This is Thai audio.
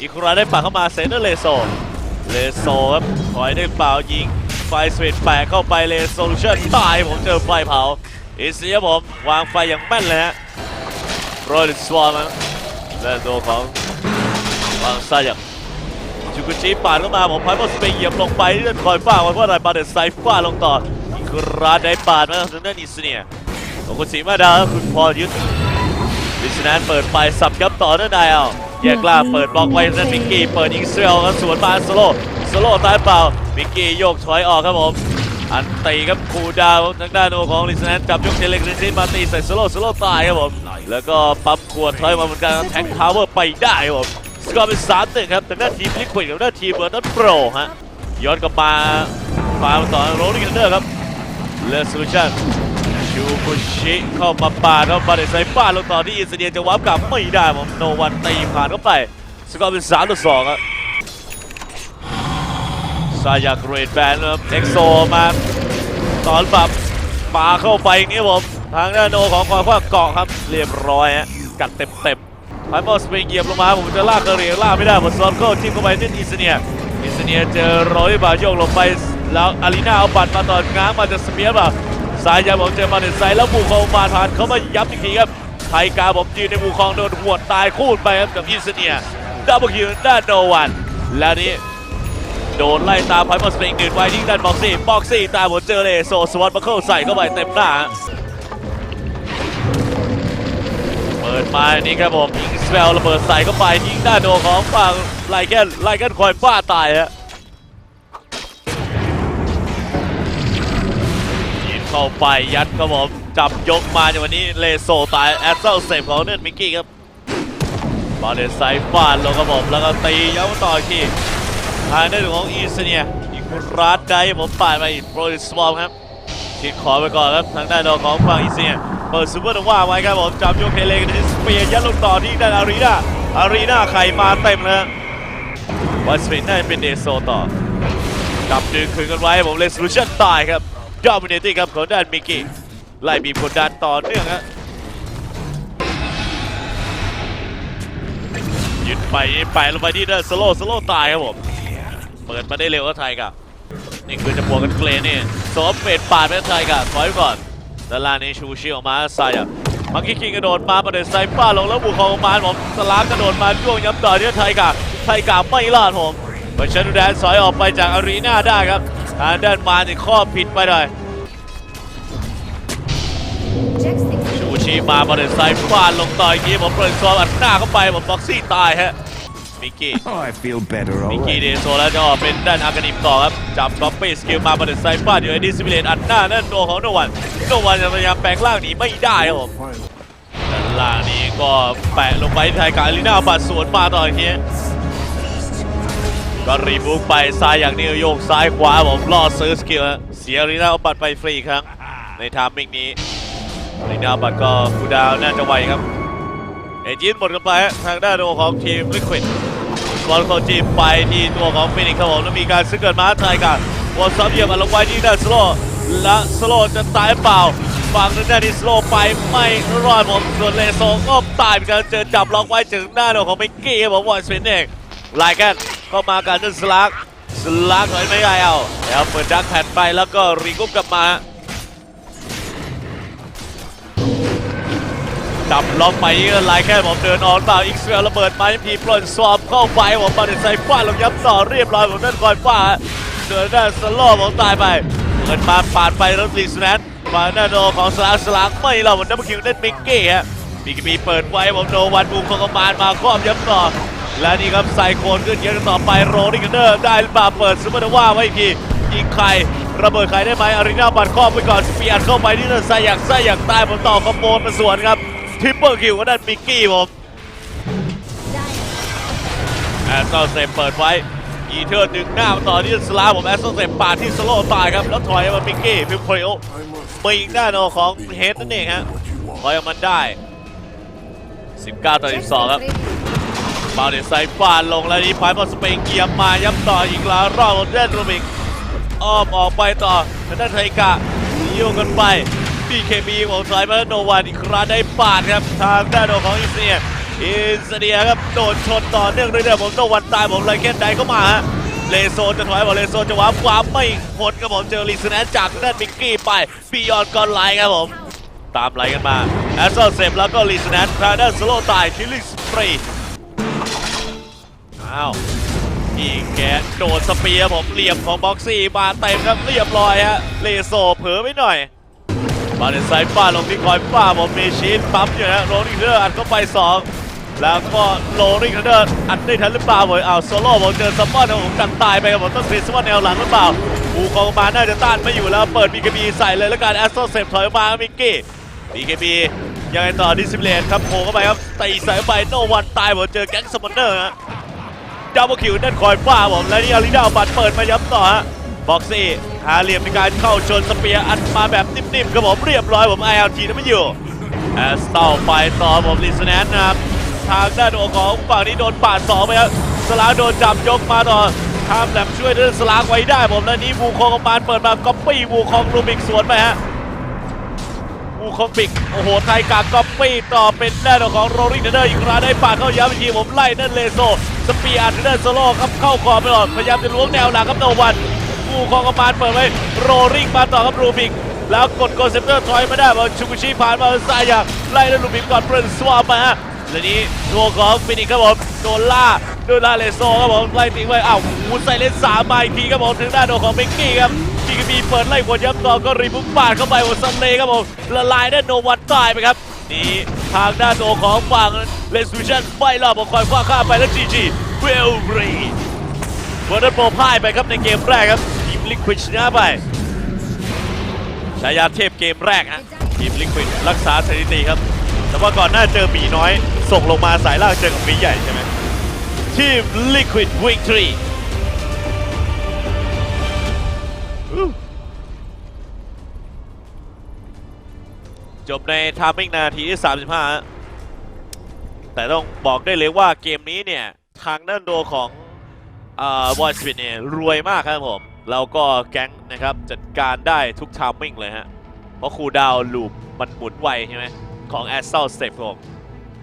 อีกคราได้ปากเข้ามาเซนเตอร์เลโซเลโซครับถอยได้เปล่ายิง ไฟสวิตช์แปะเข้าไปเลโซลูชั่นตายผมเจอไฟเผาอีเซียผมวางไฟอย่างแม่นเลยฮะโรยสวอมและตัวของวางซายักจูกุชิปาดเข้ามาผมพัดบอลสเปเหยียบลงไปเลื่อนคอยฟ้าไว้เพราะอะไรปาเดสไซฟ้าลงต่ออีกคราได้ปาดมาทางด้านอิสเนียของคุณสีมาดาคุณพอลยึดดิสแนนเปิดไปสับครับต่อเนื่องได้เอา แยกล่าเปิดบล็อกไว้นั่นมิกกี้เปิดยิงเซลครับสวนมาสโลสโลตายเปล่ามิกกี้โยกถอยออกครับผมอันตีครับคูดาวทางด้านโนของดิสแนนจับยกเทเล็กริซินมาตีใส่สโลสโลตายครับผมแล้วก็ปั๊มขวดถอยมาเหมือนกันแทงพาวเวอร์ไปได้ครับผมสกอร์เป็นสามหนึ่งครับทางด้านทีมลิควิดกับด้านทีมเบอร์นัทโปรฮะย้อนกลับมาฟาร์มต่อโรลิกันเดอร์ครับเลสโซลูชั่น ชูบุชิเข้ามาปาดเข้ามาในไซฟ้าลงต่อที่อินเดียจะวับกลับไม่ได้ผมโนวันตีผ่านเข้าไปสกอร์เป็น3ต่อ2ครับซายาเกรดแบนครับเอ็กโซมาตอนแบบปาเข้าไปอย่างนี้ผมทางด้านโนของความว่าเกาะครับ เรียบร้อยฮะกัดเต็มเต็มไพบอลสเปนเหยียบลงมาผมจะลากกระเรียงลากไม่ได้ผมซ้อนเข้าจิ้มเข้าไปที่อินเดียอินเดียเจอโรยบาโยกลงไปแล้วอารีนาเอาบัตรมาต่อง้างมาจะสเปียร์แบบ สายยาผมเจอมาเด็ดไซแล้วบูคองมาทานเขามายับอีกทีครับไทยกาผมยืนในบูคองโดนหัวตายคูดไปครับกับอินเนียดับเบิลคิวด้านโนวันแล้วนี้โดนไล่ตามไพ่มาสเปงเดินไว้ที่ด้านบ็อกซี่บ็อกซี่ตามผมเจอเลยโซสวอตมาเข้าใส่เข้าไปเต็มหน้าเปิดมาอันนี้ครับผมยิงสเปลระเบิดใส่เข้าไปยิงด้านโนของฝั่งไลแคนไลแคนคอยบ้าตายฮะ เข้าไปยัดครับผมจับยกมาในวันนี้เลโซตายแอสเซลเซฟของเนื่อนมิกกี้ครับบอลเดนไซฟาดลงครับผมแล้วก็ตีย้ำต่ออีกทีทางด้านของอีสเนียอีกรัดได้ผมปาดไปโปรดิสวอมครับชิดขอไปก่อนครับทางด้านของฝั่งอีสเนียเปิดซูเปอร์โนว่าไว้ครับผมจับยกเทเลกันที่สเปียร์ยัดลงต่อที่ด้านอารีนาอารีนาไข่มาเต็มเลยวันสเปนน่าจะเป็นเดโซต่อจับดึงคืนกันไว้ผมเลย o l u ชั่นตายครับ ดอมิเนตี้ครับของด้านมิกกี้ไล่บีบกดดันต่อเนื่องฮะยึดไปยึดไปลงไปที่ด้านสโลสโลตายครับผม เปิดมาได้เร็วก็ไทยกับนี่คือจะบวกกันเกรนนี่สวมเป็ดปาดไปไทยกับถอยไปก่อนด้านล่างนี้ชูชิออกมาใส่อะมังกี้คิงกระโดดมาประเด็นไซฟ้าลงแล้วบุกของมาผมสลามกระโดดมาช่วงย้ำต่อที่ไทยกับไทยกับไม่รอดผมเบอร์ชันดูแดนสอยออกไปจากอารีนาได้ครับ ทางด้านมาในข้อผิดไปหน่อย Jack's thinking ชูชีมาบอลเลนไซฟาดลงต่อยกี้ผมเปิดซอมอัดหน้าเข้าไปผมบ็อกซี่ตายฮะมิกกี้ Oh, I feel better มิกกี้ already. เดโซแล้วจะออกเป็นด้านอากานิมต่อครับจับก๊อปปี้สกิลมาบอลเลนไซฟาดอยู่ไอ้ดิสมิเลตอัดหน้านั่นตัวของโนวันโนวันจะพยายามแปลงร่างหนีไม่ได้ครับผมด้านล่างนี้ก็แปะลงไปที่ไทยกับอารีนาปัดสวนมาต่ออีกที ก็รีบุกไปซ้ายอย่างนี้โยกซ้ายขวาผมล่อซื้อสกิลเสียรีนาเอาปัดไปฟรีครั้งในทามมิ่งนี้ลิงดาวบัตก็คูดาวน่าจะไวครับเอจินหมดกันไปทางด้านตัวของทีมลิควิดบอลของทีมไปที่ตัวของฟินิกครับผมแล้วมีการซื้อเกิดมาไทยกันบอลซ้อมเยียบมาลไว้ที่ด้านสโลและสโลจะตายเปล่าฝั่งทางด้านที่สโลไปไม่รอดผมส่วนเลโซก็ตายเหมือนกันเจอจับล็อกไว้ถึงหน้าตัวของมิกกี้ครับผมวอนสเปนเองไลแกน ก็มากันด้วยสลักสลักถอยไม่ได้เอาแล้วเปิดดักแผ่นไปแล้วก็รีกุ๊บกลับมาจับล็อกไปไล่แค่ผมเดินออนเปล่าอีกเสือระเบิดไม้พีปล่นสวอมเข้าไปผมมาเดินใส่ฟาดลงยับต่อเรียบร้อยผมนั่นคอยฟาดเดินด้านสโลว์ผมตายไปเดินมาปาดไปแล้วลีสแนนมาหน้าโดของสลากสลากไม่เราผมดับเบิลคิวเล่นมิกกี้ฮะมีกีบีเปิดไว้ผมโดวันบูมของกมามาครอบยับต่อ และนี่ครับไซโคนขึ้นเยอะกันต่อไปโรนิกันเดอร์ได้หรือเปล่าเปิดซูเปอร์โนว่าไว้อีกทียิงใครระเบิดใครได้ไหมอารีนาบัตรครอบไปก่อนสปีอัดเข้าไปที่เดินไซอยากไซอยากตายผมต่อขโมยมาสวนครับทริปเปิลคิวก็ได้มิกกี้ผม dying. แอสเซลเซเปิดไว้อีเทอร์ดึงหน้ามาต่อที่สลาผมแอสเซลเซปาดที่สโลว์ตายครับแล้วถอยมามิกกี้พิมโพริโอมายิงหน้าโนของเฮดนั่นเองฮะถอยออกมันได้ 19 ต่อ Jack's 12 ครับ thinking บาเดนไซฟาดลงแล้วนี่พายบอลสเปนเกียร์มาย้ำต่ออีกแล้วรอบเดนโรมิกอ้อมออกไปต่อทางด้านไทกะยิงกันไปบีเคบีของสายมาโนวันอีกครั้งได้ปาดครับทางด้านของอินเนียอินเสเดียครับโดนชนต่อเนื่องเรื่อยๆผมโนวันตายผมเลยแค่ใดเข้ามาฮะเลโซจะถอยบอกเลโซจะว้าร์ปวาร์ปไม่พ้นครับผมเจอลีสแนนจากด้านมิกกี้ไปปียอนกอนไลน์ครับผมตามไล่กันมาแอสเซอร์เซฟแล้วก็ลีสแนนทางด้านสโลตายคิลลิ่งสปรี อ้าวอีกแกโดนสเปียร์ผมเหลี่ยมของบ็อกซี่มาเต็มครับเรียบร้อยฮะเลโซเผลอไปหน่อยมาในไซด์ป้าลงที่คอยป้าผมมีชีนปั๊มอยู่นะโรลิงเดอร์อัดเข้าไป 2 แล้วก็โรลิงเดอร์อัดได้ทันหรือเปล่าผมเอาโซโล่ผมเจอซัมมอนนะผมกันตายไปครับผมต้องเคลีซัมมอนแนวหลังหรือเปล่าอูคองมาน่าจะต้านไม่อยู่แล้วเปิดบีกบีใส่เลยแล้วกันแอสโซเซฟถอยมามิกกี้บีกบียังไงต่อดิสเพลนครับโผล่เข้าไปครับตีใส่เข้าไปโนวันตายผมเจอแก๊งซัมมอนเนอร์ฮะ ดับเบิลคิวนั่นคอยป้าผมและนี่อาริดาบัตเปิดมาย้ำต่อฮะบ็อกซี่หาเหลี่ยมในการเข้าชนสเปียร์อัดมาแบบนิ่มๆครับผมเรียบร้อยผม ILT นะไม่อยู่แอสเตลไปต่อผมลิสแนนนะครับทางด้านของฝั่งนี้โดนปาดสองไปครับสลาโดนจับยกมาต่อข้ามแหลมช่วยเดินสลากไว้ได้ผมแล้วนี้วูคองมานเปิดมาก๊อปปี้วูคองลูมิกสวนไปฮะวูคองบิกโอ้โหไทยกากก๊อปปี้ต่อเป็นด้านของโรลิงเดอร์อีกครั้งได้ปาดเข้าย้ำอีกทีผมไล่นั่นเลโซ สเปียร์เดอร์โซโล่ครับเข้าคอไปก่อนพยายามจะล้วงแนวหลังครับโนวันผู้คองกำมานเปิดไว้โรลิงมาต่อครับรูบิก แล้วกดโกเซปเตอร์ถอยไม่ได้บอลชูกุชิผ่านมาซายอยางไล่แล้วรูบิกก่อนเปิดสวาปมาฮะและนี้ตัวของฟินิกครับผมโดนล่าโดนล่าเลโซครับผมไล่ทิ้งไว้อ้าวหูใส่เลนสามมาอีกทีครับผมถึงด้าโดนของเบกกี้ครับจีกบีเปิดไล่หัวย้ำต่อก็รีบุกปาดเข้าไปหัวซัมเลครับผมละลายได้โนวันตายไปครับ นี่ทางด้านโดของฝั่งเลสวิชั่นไม่รอบของคอยคว้าข้าไปแล้วจีจีเวลรีเวอร์ดโปรพ่ายไปครับในเกมแรกครับทีมลิควิดชนะไปฉายาเทพเกมแรกฮะทีมลิควิดรักษาสถิติครับ แต่ว่าก่อนหน้าเจอมีน้อย ส่งลงมาสายล่างเจอกับมีใหญ่ใช่ไหมทีมลิควิดวิกตรี จบในทามมิ่งนาทีที่ 35ฮะแต่ต้องบอกได้เลยว่าเกมนี้เนี่ย ทางด้านโดของบอยสปินเนี่ย รวยมากครับผม แล้วก็แก๊งนะครับ จัดการได้ทุกทามมิ่งเลยฮะ เพราะคูดาวลูปมันหมุนไวใช่ไหมของ a s s a l Step ผม